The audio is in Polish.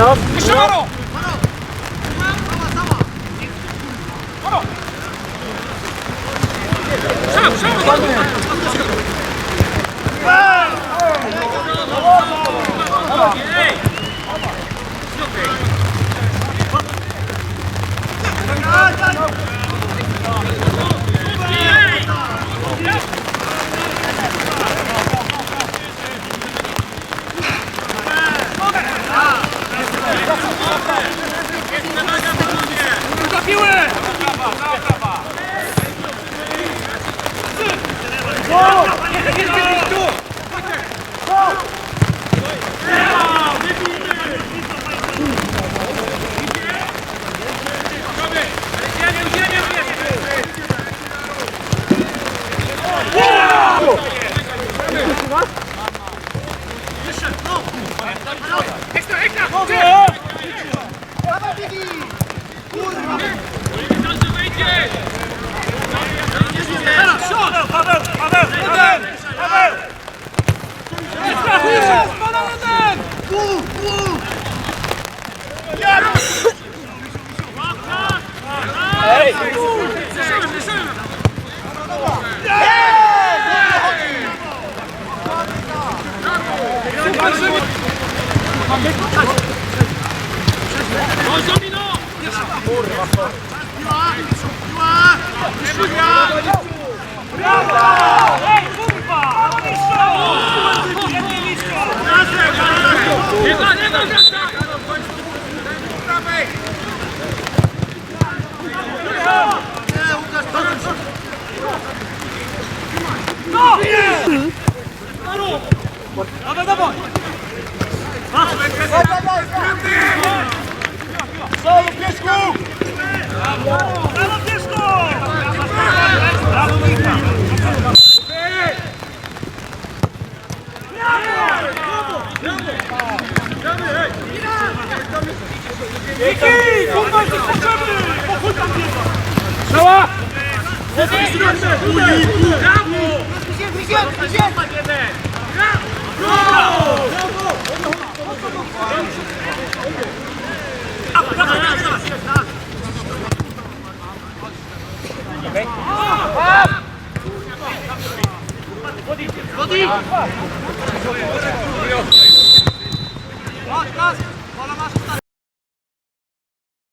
야, 미션 바로! 바로! 샤! 샤! 아! Ej! Ej, kurwa! Dawaj, dawaj! Brawo, Pieszko! Brawo, Michał! Miki! Kurwa, jesteś potrzebny! Po chuj tam biega! Strzała! Chodź, gaz!